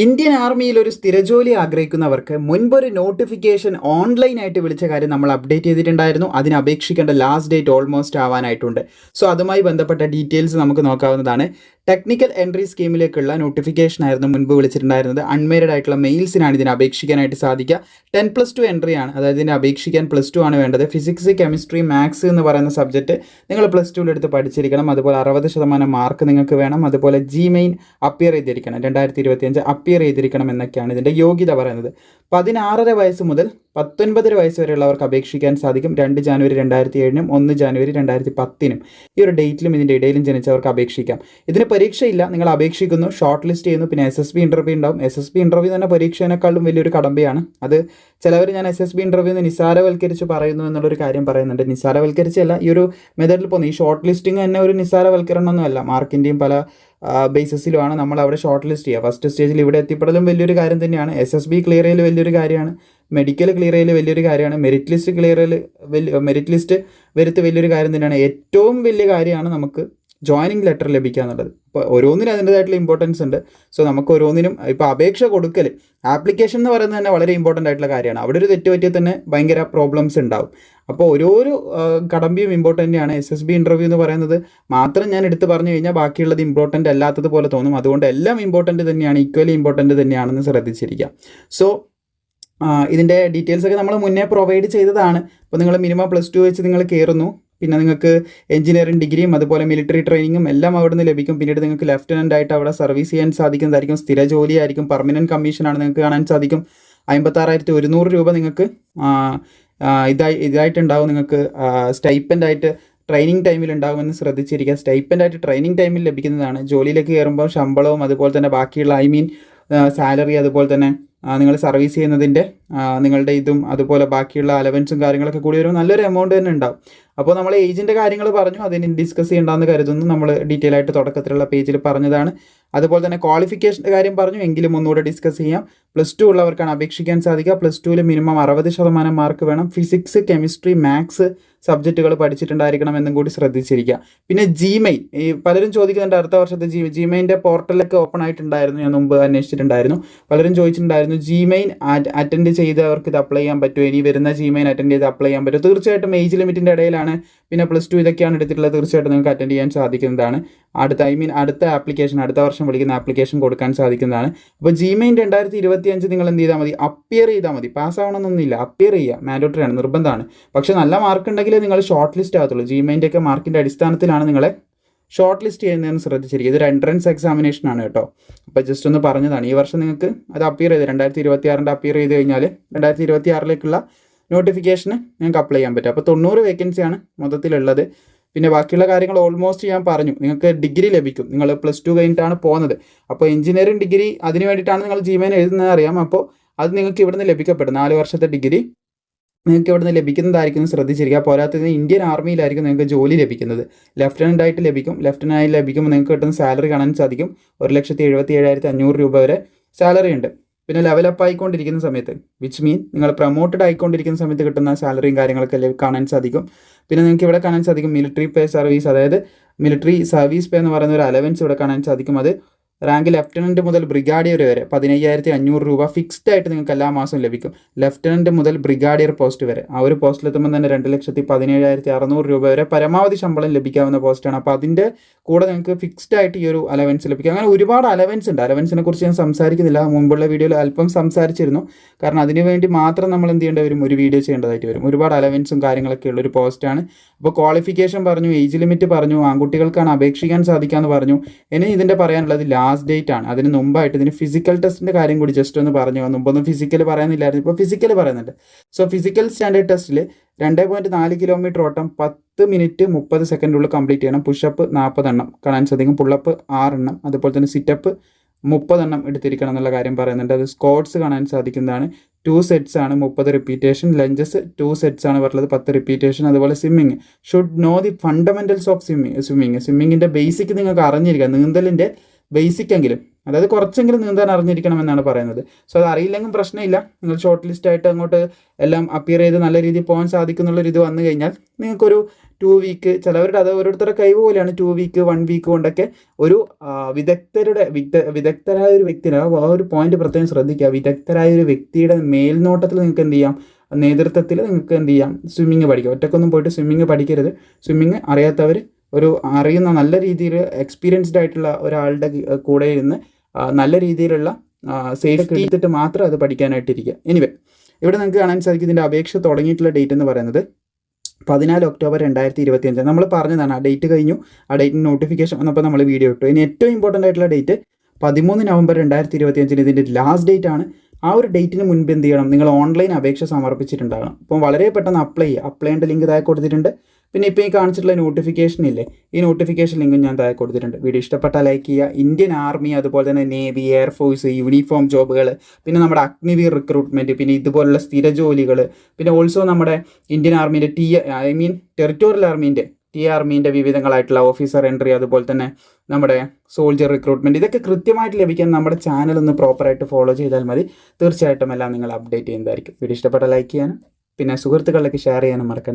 Indian ആർമിയിൽ ഒരു സ്ഥിരജോലി ആഗ്രഹിക്കുന്നവർക്ക് മുൻപൊരു നോട്ടിഫിക്കേഷൻ ഓൺലൈനായിട്ട് വിളിച്ച കാര്യം നമ്മൾ അപ്ഡേറ്റ് ചെയ്തിട്ടുണ്ടായിരുന്നു. അതിന് അപേക്ഷിക്കേണ്ട ലാസ്റ്റ് ഡേറ്റ് ഓൾമോസ്റ്റ് ആവാനായിട്ടുണ്ട്. സോ അതുമായി ബന്ധപ്പെട്ട ഡീറ്റെയിൽസ് നമുക്ക് നോക്കാവുന്നതാണ്. ടെക്നിക്കൽ എൻട്രി സ്കീമിലേക്കുള്ള നോട്ടിഫിക്കേഷൻ ആയിരുന്നു മുൻപ് വിളിച്ചിട്ടുണ്ടായിരുന്നത്. അൺമേരിഡ് ആയിട്ടുള്ള മെയിൽസിനാണ് ഇതിന് അപേക്ഷിക്കാനായിട്ട് സാധിക്കുക. ടെൻ പ്ലസ് ടു എൻട്രി ആണ്. അതായത് ഇതിനെ അപേക്ഷിക്കാൻ പ്ലസ് ടു ആണ് വേണ്ടത്. ഫിസിക്സ് കെമിസ്ട്രി മാത്സ് എന്ന് പറയുന്ന സബ്ജക്റ്റ് നിങ്ങൾ പ്ലസ് ടുവിൽ എടുത്ത് പഠിച്ചിരിക്കണം. അതുപോലെ അറുപത് ശതമാനം മാർക്ക് നിങ്ങൾക്ക് വേണം. അതുപോലെ ജി മെയിൻ അപ്പിയർ ചെയ്തിരിക്കണം. രണ്ടായിരത്തി ഇരുപത്തിയഞ്ച് അപ്പിയർ ചെയ്തിരിക്കണം എന്നൊക്കെയാണ് ഇതിന്റെ യോഗ്യത പറയുന്നത്. പതിനാറര വയസ്സ് മുതൽ പത്തൊൻപതര വയസ്സ് വരെയുള്ളവർക്ക് അപേക്ഷിക്കാൻ സാധിക്കും. രണ്ട് ജാനുവരി രണ്ടായിരത്തി ഏഴിനും ഒന്ന് ജാനുവരി രണ്ടായിരത്തി പത്തിനും ഈ ഒരു ഡേറ്റിലും ഇതിന്റെ ഇടയിലും ജനിച്ചവർക്ക് അപേക്ഷിക്കാം. ഇതിന് പരീക്ഷയില്ല. നിങ്ങൾ അപേക്ഷിക്കുന്നു. ഷോർട്ട് ലിസ്റ്റ് ചെയ്യുന്നു. പിന്നെ എസ് എസ് ബി ഇന്റർവ്യൂ ഉണ്ടാവും. എസ് എസ് ബി ഇന്റർവ്യൂ തന്നെ പരീക്ഷേനേക്കാളും വലിയൊരു കടമ്പയാണ്. അത് ചിലവർ ഞാൻ എസ് എസ് ബി ഇന്റർവ്യൂ നിസ്സാരവൽക്കരിച്ച് പറയുന്നു എന്നുള്ളൊരു കാര്യം പറയുന്നുണ്ട്. നിസ്സാരവൽക്കരിച്ചല്ല ഈ ഒരു മെത്തേഡിൽ പോകുന്നു. ഈ ഷോർട്ട് ലിസ്റ്റിംഗ് തന്നെ ഒരു നിസ്സാരവൽക്കരണമൊന്നുമല്ല മാർക്കിന്റെയും പല ബേസിസിലുമാണ് നമ്മൾ അവിടെ ഷോർട്ട് ലിസ്റ്റ് ചെയ്യുക. ഫസ്റ്റ് സ്റ്റേജിൽ ഇവിടെ എത്തിപ്പെടലും വലിയൊരു കാര്യം തന്നെയാണ്. എസ് എസ് ബി ക്ലിയർ ചെയ്യൽ വലിയൊരു കാര്യമാണ്. മെഡിക്കൽ ക്ലിയർ ചെയ്യൽ വലിയൊരു കാര്യമാണ്. മെറിറ്റ് ലിസ്റ്റ് ക്ലിയർ ചെയ്യൽ വലിയ മെറിറ്റ് ലിസ്റ്റ് വരുത്ത് വലിയൊരു കാര്യം തന്നെയാണ്. ഏറ്റവും വലിയ കാര്യമാണ് നമുക്ക് ജോയിനിങ് ലെറ്റർ ലഭിക്കുക എന്നുള്ളത് അപ്പോൾ ഓരോന്നിനും അതിന്റെതായിട്ടുള്ള ഇമ്പോർട്ടൻസ് ഉണ്ട്. സോ നമുക്ക് ഓരോന്നിനും ഇപ്പോൾ അപേക്ഷ കൊടുക്കൽ ആപ്ലിക്കേഷൻ എന്ന് പറയുന്നത് തന്നെ വളരെ ഇമ്പോർട്ടന്റ് ആയിട്ടുള്ള കാര്യമാണ്. അവിടെ ഒരു തെറ്റ് പറ്റിയാൽ തന്നെ ഭയങ്കര പ്രോബ്ലംസ് ഉണ്ടാവും. അപ്പോൾ ഓരോരോ കടമ്പിയും ഇമ്പോർട്ടന്റ് ആണ് എസ് എസ് ബി ഇന്റർവ്യൂ എന്ന് പറയുന്നത് മാത്രം ഞാൻ എടുത്ത് പറഞ്ഞു കഴിഞ്ഞാൽ ബാക്കിയുള്ളത് ഇമ്പോർട്ടന്റ് അല്ലാത്തതുപോലെ തോന്നും. അതുകൊണ്ട് എല്ലാം ഇമ്പോർട്ടന്റ് തന്നെയാണ് ഈക്വലി ഇമ്പോർട്ടന്റ് തന്നെയാണെന്ന് ശ്രദ്ധിച്ചിരിക്കുക സോ ഇതിന്റെ ഡീറ്റെയിൽസ് ഒക്കെ നമ്മൾ മുന്നേ പ്രൊവൈഡ് ചെയ്തതാണ്. അപ്പോൾ നിങ്ങൾ മിനിമം പ്ലസ് ടു വെച്ച് നിങ്ങൾ കയറുന്നു പിന്നെ നിങ്ങൾക്ക് എഞ്ചിനീയറിംഗ് ഡിഗ്രിയും അതുപോലെ മിലിറ്ററി ട്രെയിനിങ്ങും എല്ലാം അവിടെ നിന്ന് ലഭിക്കും. പിന്നീട് നിങ്ങൾക്ക് ലെഫ്റ്റനന്റ് ആയിട്ട് അവിടെ സർവീസ് ചെയ്യാൻ സാധിക്കുന്നതായിരിക്കും. സ്ഥിര ജോലിയായിരിക്കും പെർമനന്റ് കമ്മീഷനാണ് നിങ്ങൾക്ക് കാണാൻ സാധിക്കും. അമ്പത്താറായിരത്തി ഒരുന്നൂറ് രൂപ നിങ്ങൾക്ക് ഇതായി ഇതായിട്ടുണ്ടാവും. നിങ്ങൾക്ക് സ്റ്റൈപ്പന്റ് ആയിട്ട് ട്രെയിനിങ് ടൈമിൽ ഉണ്ടാകുമെന്ന് ശ്രദ്ധിച്ചിരിക്കുക. സ്റ്റൈപ്പന്റ് ആയിട്ട് ട്രെയിനിങ് ടൈമിൽ ലഭിക്കുന്നതാണ്. ജോലിയിലേക്ക് കയറുമ്പോൾ ശമ്പളവും അതുപോലെ തന്നെ ബാക്കിയുള്ള ഐ മീൻ സാലറി അതുപോലെ തന്നെ നിങ്ങൾ സർവീസ് ചെയ്യുന്നതിന്റെ നിങ്ങളുടെ ഇതും അതുപോലെ ബാക്കിയുള്ള അലവൻസും കാര്യങ്ങളൊക്കെ കൂടി വരുമ്പോൾ നല്ലൊരു എമൗണ്ട് തന്നെ ഉണ്ടാവും. അപ്പോൾ നമ്മൾ ഏജിന്റെ കാര്യങ്ങൾ പറഞ്ഞു അതിന് ഡിസ്കസ് ചെയ്യേണ്ടെന്ന് കരുതുന്നു. നമ്മൾ ഡീറ്റെയിൽ ആയിട്ട് തുടക്കത്തിലുള്ള പേജിൽ പറഞ്ഞതാണ്. അതുപോലെ തന്നെ ക്വാളിഫിക്കേഷന്റെ കാര്യം പറഞ്ഞു. എങ്കിലും ഒന്നുകൂടെ ഡിസ്കസ് ചെയ്യാം. പ്ലസ് ടു ഉള്ളവർക്കാണ് അപേക്ഷിക്കാൻ സാധിക്കുക. പ്ലസ് ടുവിൽ മിനിമം അറുപത് ശതമാനം മാർക്ക് വേണം. ഫിസിക്സ് കെമിസ്ട്രി മാത്സ് സബ്ജക്റ്റുകൾ പഠിച്ചിട്ടുണ്ടായിരിക്കണം എന്നും കൂടി ശ്രദ്ധിച്ചിരിക്കുക. പിന്നെ ജിമെയിൽ ഈ പലരും ചോദിക്കുന്നുണ്ട് അടുത്ത വർഷത്തെ ജി ജിമെയിന്റെ പോർട്ടലൊക്കെ ഓപ്പൺ ആയിട്ടുണ്ടായിരുന്നു. ഞാൻ മുമ്പ് അന്വേഷിച്ചിട്ടുണ്ടായിരുന്നു. പലരും ചോദിച്ചിട്ടുണ്ടായിരുന്നു ജിമെയിൻ അറ്റൻഡ് ചെയ്തവർക്ക് ഇത് അപ്ലൈ ചെയ്യാൻ പറ്റുമോ? ഇനി വരുന്ന ജിമെയിൻ അറ്റൻഡ് ചെയ്ത് അപ്ലൈ ചെയ്യാൻ പറ്റുമോ? തീർച്ചയായിട്ടും ഏജ് ലിമിറ്റിന്റെ ഇടയിലാണ്. പിന്നെ പ്ലസ് ടു ഇതൊക്കെയാണ് എടുത്തിട്ടുള്ളത്. തീർച്ചയായിട്ടും നിങ്ങൾക്ക് അറ്റൻഡ് ചെയ്യാൻ സാധിക്കുന്നതാണ്. അടുത്ത ഐ മീൻ അടുത്ത ആപ്ലിക്കേഷൻ അടുത്ത വർഷം വിളിക്കുന്ന ആപ്ലിക്കേഷൻ കൊടുക്കാൻ സാധിക്കുന്നതാണ്. അപ്പോൾ ജിമെയിൻ രണ്ടായിരത്തി ഇരുപത്തി അഞ്ച് നിങ്ങൾ എന്ത് ചെയ്താൽ മതി? അപ്പിയർ ചെയ്താൽ മതി. പാസ് ആവണമെന്നൊന്നുമില്ല. അപ്പിയർ ചെയ്യുക. മാൻഡോട്ടറി ആണ്. നിർബന്ധമാണ്. പക്ഷേ നല്ല മാർക്ക് ഉണ്ടെങ്കിലേ നിങ്ങൾ ഷോർട്ട് ലിസ്റ്റ് ആകത്തുള്ളൂ ജിമെയിന്റെ ഒക്കെ മാർക്കിന്റെ അടിസ്ഥാനത്തിലാണ് നിങ്ങളെ ഷോർട്ട് ലിസ്റ്റ് ചെയ്യുന്നതെന്ന് ശ്രദ്ധിച്ചിരിക്കുക. ഇതൊരു എൻട്രൻസ് എക്സാമിനേഷൻ ആണ് കേട്ടോ. അപ്പോൾ ജസ്റ്റ് ഒന്ന് പറഞ്ഞതാണ്. ഈ വർഷം നിങ്ങൾക്ക് അത് അപ്പിയർ ചെയ്ത് രണ്ടായിരത്തി ഇരുപത്തി ആറിന്റെ അപ്പിയർ ചെയ്ത് കഴിഞ്ഞാൽ രണ്ടായിരത്തി ഇരുപത്തി ആറിലേക്കുള്ള നോട്ടിഫിക്കേഷന് നിങ്ങൾക്ക് അപ്ലൈ ചെയ്യാൻ പറ്റും. അപ്പോൾ തൊണ്ണൂറ് വേക്കൻസിയാണ് മൊത്തത്തിലുള്ളത്. പിന്നെ ബാക്കിയുള്ള കാര്യങ്ങൾ ഓൾമോസ്റ്റ് ഞാൻ പറഞ്ഞു. നിങ്ങൾക്ക് ഡിഗ്രി ലഭിക്കും. നിങ്ങൾ പ്ലസ് ടു കഴിഞ്ഞിട്ടാണ് പോകുന്നത്. അപ്പോൾ എഞ്ചിനീയറിംഗ് ഡിഗ്രി അതിന് വേണ്ടിയിട്ടാണ് നിങ്ങൾ ജിമെയിൽ എഴുതുന്നത് അറിയാം അപ്പോൾ അത് നിങ്ങൾക്ക് ഇവിടുന്ന് ലഭിക്കപ്പെടും. നാല് വർഷത്തെ ഡിഗ്രി നിങ്ങൾക്ക് ഇവിടുന്ന് ലഭിക്കുന്നതായിരിക്കും. ശ്രദ്ധിച്ചിരിക്കുക. പോരാത്തതിന് ഇന്ത്യൻ ആർമിയിലായിരിക്കും നിങ്ങൾക്ക് ജോലി ലഭിക്കുന്നത്. ലെഫ്റ്റനന്റ് ആയിട്ട് ലഭിക്കും. ലെഫ്റ്റനന്റ് ആയി ലഭിക്കുമ്പോൾ നിങ്ങൾക്ക് കിട്ടുന്ന സാലറി കാണാൻ സാധിക്കും. ഒരു ലക്ഷത്തി എഴുപത്തി ഏഴായിരത്തി അഞ്ഞൂറ് രൂപ വരെ സാലറി ഉണ്ട്. പിന്നെ ലെവലപ്പ് ആയിക്കൊണ്ടിരിക്കുന്ന സമയത്ത് വിച്ച് മീൻ നിങ്ങൾ പ്രൊമോട്ടഡ് ആയിക്കൊണ്ടിരിക്കുന്ന സമയത്ത് കിട്ടുന്ന സാലറിയും കാര്യങ്ങളൊക്കെ കാണാൻ സാധിക്കും. പിന്നെ നിങ്ങൾക്ക് ഇവിടെ കാണാൻ സാധിക്കും മിലിറ്ററി പേ സർവീസ് അതായത് മിലിറ്ററി സർവീസ് പേ എന്ന് പറയുന്ന ഒരു അലവൻസ് ഇവിടെ കാണാൻ സാധിക്കും. അത് റാങ്ക് ലെഫ്റ്റനന്റ് മുതൽ ബ്രിഗാഡിയർ വരെ പതിനയ്യായിരത്തി അഞ്ഞൂറ് രൂപ ഫിക്സ്ഡ് ആയിട്ട് നിങ്ങൾക്ക് എല്ലാ മാസവും ലഭിക്കും. ലെഫ്റ്റനന്റ് മുതൽ ബ്രിഗാഡിയർ പോസ്റ്റ് വരെ. ആ ഒരു പോസ്റ്റിലെത്തുമ്പോൾ തന്നെ രണ്ട് ലക്ഷത്തി പതിനേഴായിരത്തി അറുന്നൂറ് രൂപ വരെ പരമാവധി ശമ്പളം ലഭിക്കാവുന്ന പോസ്റ്റാണ് അപ്പോൾ അതിന്റെ കൂടെ നിങ്ങൾക്ക് ഫിക്സ്ഡ് ആയിട്ട് ഈ ഒരു അലവൻസ് ലഭിക്കും. അങ്ങനെ ഒരുപാട് അലവൻസ് ഉണ്ട്. അലവൻസിനെ കുറിച്ച് ഞാൻ സംസാരിക്കുന്നില്ല. മുമ്പുള്ള വീഡിയോയിൽ അല്പം സംസാരിച്ചിരുന്നു. കാരണം അതിന് വേണ്ടി മാത്രം നമ്മൾ എന്ത് ചെയ്യേണ്ടി വരും? ഒരു വീഡിയോ ചെയ്യേണ്ടതായിട്ട് വരും. ഒരുപാട് അലവൻസും കാര്യങ്ങളൊക്കെ ഉള്ളൊരു പോസ്റ്റാണ് അപ്പോൾ ക്വാളിഫിക്കേഷൻ പറഞ്ഞു ഏജ് ലിമിറ്റ് പറഞ്ഞു ആൺകുട്ടികൾക്കാണ് അപേക്ഷിക്കാൻ സാധിക്കാമെന്ന് പറഞ്ഞു. ഇനി ഇതിന്റെ പറയാനുള്ളത് ലാസ്റ്റ് ഡേറ്റ് ആണ്. അതിന് മുമ്പായിട്ട് ഇതിന് ഫിസിക്കൽ ടെസ്റ്റിന്റെ കാര്യം കൂടി ജസ്റ്റ് ഒന്ന് പറഞ്ഞു. മുമ്പൊന്നും ഫിസിക്കൽ പറയുന്നില്ലായിരുന്നു ഇപ്പോൾ ഫിസിക്കൽ പറയുന്നുണ്ട്. സോ ഫിസിക്കൽ സ്റ്റാൻഡേർഡ് ടെസ്റ്റിൽ രണ്ട് പോയിന്റ് നാല് കിലോമീറ്റർ ഓട്ടം പത്ത് മിനിറ്റ് മുപ്പത് സെക്കൻഡുള്ളിൽ കംപ്ലീറ്റ് ചെയ്യണം. പുഷപ്പ് നാൽപ്പതെണ്ണം. കാണാൻ സാധിക്കും. പുള്ളപ്പ് ആറെണ്ണം. അതുപോലെ തന്നെ സിറ്റപ്പ് മുപ്പതെണ്ണം എടുത്തിരിക്കണം എന്നുള്ള കാര്യം പറയുന്നുണ്ട്. അത് സ്കോട്ട്സ് കാണാൻ സാധിക്കുന്നതാണ്. ടു സെറ്റ്സ് ആണ് മുപ്പത് റിപ്പീറ്റേഷൻ ലഞ്ചസ് ടു സെറ്റ്സ് ആണ് പറഞ്ഞത് പത്ത് റിപ്പീറ്റേഷൻ അതുപോലെ swimming should know the fundamentals of swimming swimming സ്വിമ്മിങ്ങിന്റെ basic നിങ്ങൾക്ക് അറിഞ്ഞിരിക്കുക നീന്തലിന്റെ ബേസിക് എങ്കിലും. അതായത് കുറച്ചെങ്കിലും നീന്താൻ അറിഞ്ഞിരിക്കണം എന്നാണ് പറയുന്നത്. സോ അത് അറിയില്ലെങ്കിൽ പ്രശ്നമില്ല. നിങ്ങൾ ഷോർട്ട് ലിസ്റ്റ് ആയിട്ട് അങ്ങോട്ട് എല്ലാം അപ്പിയർ ചെയ്ത് നല്ല രീതിയിൽ പോകാൻ സാധിക്കുന്നുള്ളൊരു ഇത് വന്നു കഴിഞ്ഞാൽ നിങ്ങൾക്കൊരു ടു വീക്ക് ചിലവരുടെ അത് ഓരോരുത്തരുടെ കഴിവ് പോലെയാണ് ടു വീക്ക് വൺ വീക്ക് കൊണ്ടൊക്കെ ഒരു വിദഗ്ധരുടെ വിദ വിദഗ്ധരായ ഒരു വ്യക്തിയുടെ ആ ആ ഒരു പോയിന്റ് പ്രത്യേകം ശ്രദ്ധിക്കുക. വിദഗ്ധരായ ഒരു വ്യക്തിയുടെ മേൽനോട്ടത്തിൽ നിങ്ങൾക്ക് എന്ത് ചെയ്യാം? നേതൃത്വത്തിൽ നിങ്ങൾക്ക് എന്ത് ചെയ്യാം? സ്വിമ്മിങ് പഠിക്കാം ഒറ്റക്കൊന്നും പോയിട്ട് സ്വിമ്മിങ് പഠിക്കരുത്. സ്വിമ്മിങ് അറിയാത്തവർ ഒരു അറിയുന്ന നല്ല രീതിയിൽ എക്സ്പീരിയൻസ്ഡ് ആയിട്ടുള്ള ഒരാളുടെ കൂടെ ഇരുന്ന് നല്ല രീതിയിലുള്ള സേഫ്റ്റി എടുത്തിട്ട് മാത്രം അത് പഠിക്കാനായിട്ടിരിക്കുക. എനിവേ ഇവിടെ നിങ്ങൾക്ക് കാണാൻ സാധിക്കും ഇതിന്റെ അപേക്ഷ തുടങ്ങിയിട്ടുള്ള ഡേറ്റ് എന്ന് പറയുന്നത് പതിനാല് ഒക്ടോബർ രണ്ടായിരത്തി ഇരുപത്തി അഞ്ച് നമ്മൾ പറഞ്ഞതാണ് ആ ഡേറ്റ് കഴിഞ്ഞു ആ ഡേറ്റിന് നോട്ടിഫിക്കേഷൻ വന്നപ്പോൾ നമ്മൾ വീഡിയോ ഇട്ടു. ഇനി ഏറ്റവും ഇമ്പോർട്ടന്റ് ആയിട്ടുള്ള ഡേറ്റ് പതിമൂന്ന് നവംബർ രണ്ടായിരത്തി ഇരുപത്തി അഞ്ചിന് ഇതിന്റെ ലാസ്റ്റ് ഡേറ്റ് ആണ്. ആ ഒരു ഡേറ്റിന് മുൻപ് എന്ത് ചെയ്യണം? നിങ്ങൾ ഓൺലൈൻ അപേക്ഷ സമർപ്പിച്ചിട്ടുണ്ടാകണം. അപ്പം വളരെ പെട്ടെന്ന് അപ്ലൈ ചെയ്യുക. അപ്ലൈ ചെയ്യേണ്ട ലിങ്ക് താഴെ കൊടുത്തിട്ടുണ്ട്. പിന്നെ ഇപ്പോൾ ഈ കാണിച്ചിട്ടുള്ള നോട്ടിഫിക്കേഷൻ ഇല്ലേ? ഈ നോട്ടിഫിക്കേഷൻ ലിങ്കും ഞാൻ താഴെ കൊടുത്തിട്ടുണ്ട്. വീഡിയോ ഇഷ്ടപ്പെട്ടാൽ ലൈക്ക് ചെയ്യുക. ഇന്ത്യൻ ആർമി അതുപോലെ തന്നെ നേവി എയർഫോഴ്സ് യൂണിഫോം ജോബുകൾ പിന്നെ നമ്മുടെ അഗ്നിവീർ റിക്രൂട്ട്മെന്റ് പിന്നെ ഇതുപോലുള്ള സ്ഥിര ജോലികൾ പിന്നെ ഓൾസോ നമ്മുടെ ഇന്ത്യൻ ആർമീന്റെ ടി ഐ മീൻ ടെറിറ്റോറിയൽ ആർമീന്റെ ടി ആർമീന്റെ വിവിധങ്ങളായിട്ടുള്ള ഓഫീസർ എൻട്രി അതുപോലെ തന്നെ നമ്മുടെ സോൾജർ റിക്രൂട്ട്മെന്റ് ഇതൊക്കെ കൃത്യമായിട്ട് ലഭിക്കാൻ നമ്മുടെ ചാനൽ ഒന്ന് പ്രോപ്പറായിട്ട് ഫോളോ ചെയ്താൽ മതി. തീർച്ചയായിട്ടും എല്ലാം നിങ്ങൾ അപ്ഡേറ്റ് ചെയ്യുന്നതായിരിക്കും. വീഡിയോ ഇഷ്ടപ്പെട്ട ലൈക്ക് ചെയ്യാനും പിന്നെ സുഹൃത്തുക്കളിലേക്ക് ഷെയർ ചെയ്യാനും മറക്കണ്ട.